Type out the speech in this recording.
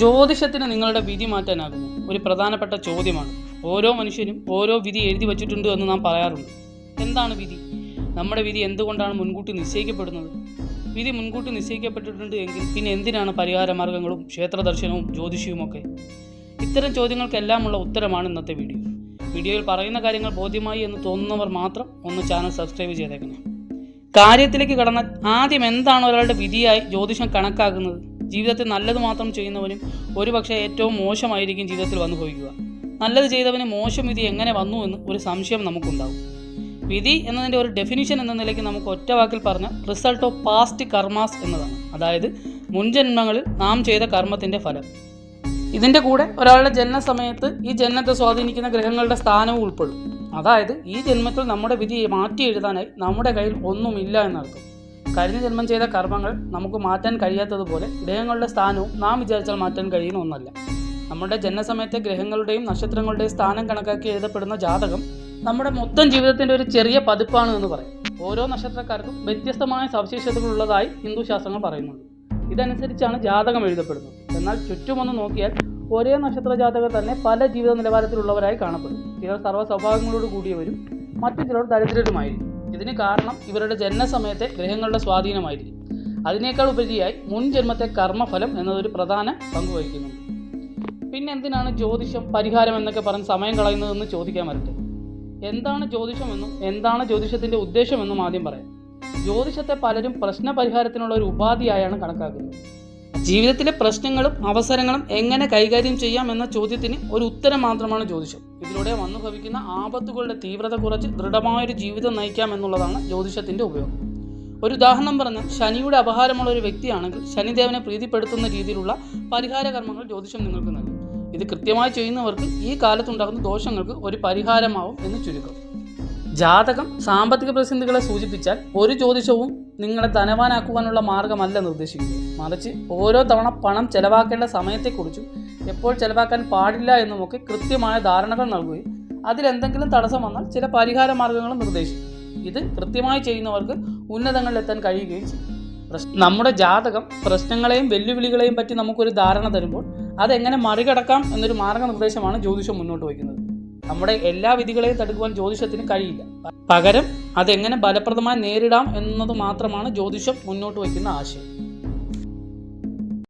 ജ്യോതിഷത്തിന് നിങ്ങളുടെ വിധി മാറ്റാനാകുമോ ഒരു പ്രധാനപ്പെട്ട ചോദ്യമാണ്. ഓരോ മനുഷ്യനും ഓരോ വിധി എഴുതി വച്ചിട്ടുണ്ട് എന്ന് നാം പറയാറുണ്ട്. എന്താണ് വിധി? നമ്മുടെ വിധി എന്തുകൊണ്ടാണ് മുൻകൂട്ടി നിശ്ചയിക്കപ്പെടുന്നത്? വിധി മുൻകൂട്ടി നിശ്ചയിക്കപ്പെട്ടിട്ടുണ്ട് എങ്കിൽ പിന്നെ എന്തിനാണ് പരിഹാര മാർഗങ്ങളും ക്ഷേത്ര ദർശനവും ജ്യോതിഷവുമൊക്കെ ഇത്തരം ചോദ്യങ്ങൾക്കെല്ലാമുള്ള ഉത്തരമാണ് ഇന്നത്തെ വീഡിയോ. വീഡിയോയിൽ പറയുന്ന കാര്യങ്ങൾ ബോധ്യമായി എന്ന് തോന്നുന്നവർ മാത്രം ഒന്ന് ചാനൽ സബ്സ്ക്രൈബ് ചെയ്തേക്കണം. കാര്യത്തിലേക്ക് കടന്ന ആദ്യം എന്താണ് ഒരാളുടെ വിധിയായി ജ്യോതിഷം കണക്കാക്കുന്നത്? ജീവിതത്തിൽ നല്ലത് മാത്രം ചെയ്യുന്നവനും ഒരുപക്ഷെ ഏറ്റവും മോശമായിരിക്കും ജീവിതത്തിൽ വന്നു ഭവിക്കുക. നല്ലത് ചെയ്തവന് മോശം വിധി എങ്ങനെ വന്നു എന്ന് ഒരു സംശയം നമുക്കുണ്ടാവും. വിധി എന്നതിന്റെ ഒരു ഡെഫിനിഷൻ എന്ന നിലയ്ക്ക് നമുക്ക് ഒറ്റ വാക്കിൽ പറഞ്ഞ റിസൾട്ട് ഓഫ് പാസ്റ്റ് കർമാസ് എന്നതാണ്. അതായത് മുൻജന്മങ്ങളിൽ നാം ചെയ്ത കർമ്മത്തിന്റെ ഫലം. ഇതിന്റെ കൂടെ ഒരാളുടെ ജനന സമയത്ത് ഈ ജനനത്തെ സ്വാധീനിക്കുന്ന ഗ്രഹങ്ങളുടെ സ്ഥാനവും ഉൾപ്പെടും. അതായത് ഈ ജന്മത്തിൽ നമ്മുടെ വിധി മാറ്റി എഴുതാനായി നമ്മുടെ കയ്യിൽ ഒന്നുമില്ല എന്നർത്ഥം. കഴിഞ്ഞ ജന്മം ചെയ്ത കർമ്മങ്ങൾ നമുക്ക് മാറ്റാൻ കഴിയാത്തതുപോലെ ഗ്രഹങ്ങളുടെ സ്ഥാനവും നാം വിചാരിച്ചാൽ മാറ്റാൻ കഴിയുന്ന ഒന്നല്ല. നമ്മുടെ ജനനസമയത്തെ ഗ്രഹങ്ങളുടെയും നക്ഷത്രങ്ങളുടെയും സ്ഥാനം കണക്കാക്കി എഴുതപ്പെടുന്ന ജാതകം നമ്മുടെ മൊത്തം ജീവിതത്തിന്റെ ഒരു ചെറിയ പതിപ്പാണ് എന്ന് പറയും. ഓരോ നക്ഷത്രക്കാർക്കും വ്യത്യസ്തമായ സവിശേഷതകളുള്ളതായി ഹിന്ദു ശാസ്ത്രങ്ങൾ പറയുന്നുണ്ട്. ഇതനുസരിച്ചാണ് ജാതകം എഴുതപ്പെടുന്നത്. എന്നാൽ ചുറ്റുമൊന്ന് നോക്കിയാൽ ഒരേ നക്ഷത്ര ജാതകർ തന്നെ പല ജീവിത നിലവാരത്തിലുള്ളവരായി കാണപ്പെടും ചിലർ സർവ സ്വഭാവങ്ങളോട് കൂടിയവരും മറ്റു ചിലർ ദരിദ്രരുമായിരിക്കും. ഇതിന് കാരണം ഇവരുടെ ജനനസമയത്തെ ഗ്രഹങ്ങളുടെ സ്വാധീനമായിരിക്കും. അതിനേക്കാൾ ഉപരിയായി മുൻ ജന്മത്തെ കർമ്മഫലം എന്നതൊരു പ്രധാന പങ്ക് വഹിക്കുന്നുണ്ട് പിന്നെ എന്തിനാണ് ജ്യോതിഷം പരിഹാരം എന്നൊക്കെ പറഞ്ഞ് സമയം കളയുന്നതെന്ന് ചോദിക്കാൻ വരട്ടെ? എന്താണ് ജ്യോതിഷമെന്നും എന്താണ് ജ്യോതിഷത്തിന്റെ ഉദ്ദേശമെന്നും ആദ്യം പറയാം. ജ്യോതിഷത്തെ പലരും പ്രശ്ന പരിഹാരത്തിനുള്ള ഒരു ഉപാധിയായാണ് കണക്കാക്കുന്നത്. ജീവിതത്തിലെ പ്രശ്നങ്ങളും അവസരങ്ങളും എങ്ങനെ കൈകാര്യം ചെയ്യാം എന്ന ചോദ്യത്തിന് ഒരു ഉത്തരം മാത്രമാണ് ജ്യോതിഷം. ഇതിലൂടെ വന്നു ഭവിക്കുന്ന ആപത്തുകളുടെ തീവ്രത കുറച്ച് ദൃഢമായൊരു ജീവിതം നയിക്കാം എന്നുള്ളതാണ് ജ്യോതിഷത്തിന്റെ ഉപയോഗം. ഒരു ഉദാഹരണം പറഞ്ഞാൽ ശനിയുടെ അപഹാരമുള്ള ഒരു വ്യക്തിയാണെങ്കിൽ ശനിദേവനെ പ്രീതിപ്പെടുത്തുന്ന രീതിയിലുള്ള പരിഹാര കർമ്മങ്ങൾ ജ്യോതിഷം നിങ്ങൾക്ക് നൽകും. ഇത് കൃത്യമായി ചെയ്യുന്നവർക്ക് ഈ കാലത്തുണ്ടാകുന്ന ദോഷങ്ങൾക്ക് ഒരു പരിഹാരമാവും എന്ന് ചുരുക്കം. ജാതകം സാമ്പത്തിക പ്രതിസന്ധികളെ സൂചിപ്പിച്ചാൽ ഒരു ജ്യോതിഷവും നിങ്ങളെ ധനവാനാക്കുവാനുള്ള മാർഗമല്ല നിർദ്ദേശിക്കുന്നത്. മറിച്ച് ഓരോ തവണ പണം ചെലവാക്കേണ്ട സമയത്തെക്കുറിച്ചും എപ്പോൾ ചെലവാക്കാൻ പാടില്ല എന്നുമൊക്കെ കൃത്യമായ ധാരണകൾ നൽകുകയും അതിലെന്തെങ്കിലും തടസ്സം വന്നാൽ ചില പരിഹാര മാർഗങ്ങളും നിർദ്ദേശിക്കും. ഇത് കൃത്യമായി ചെയ്യുന്നവർക്ക് ഉന്നതങ്ങളിലെത്താൻ കഴിയുകയും ചെയ്യും. നമ്മുടെ ജാതകം പ്രശ്നങ്ങളെയും വെല്ലുവിളികളെയും പറ്റി നമുക്കൊരു ധാരണ തരുമ്പോൾ അതെങ്ങനെ മറികടക്കാം എന്നൊരു മാർഗനിർദ്ദേശമാണ് ജ്യോതിഷം മുന്നോട്ട് വയ്ക്കുന്നത്. നമ്മുടെ എല്ലാ വിധികളെയും തടുക്കുവാൻ ജ്യോതിഷത്തിന് കഴിയില്ല. പകരം അതെങ്ങനെ ഫലപ്രദമായി നേരിടാം എന്നത് മാത്രമാണ് ജ്യോതിഷം മുന്നോട്ട് വയ്ക്കുന്ന ആശയം.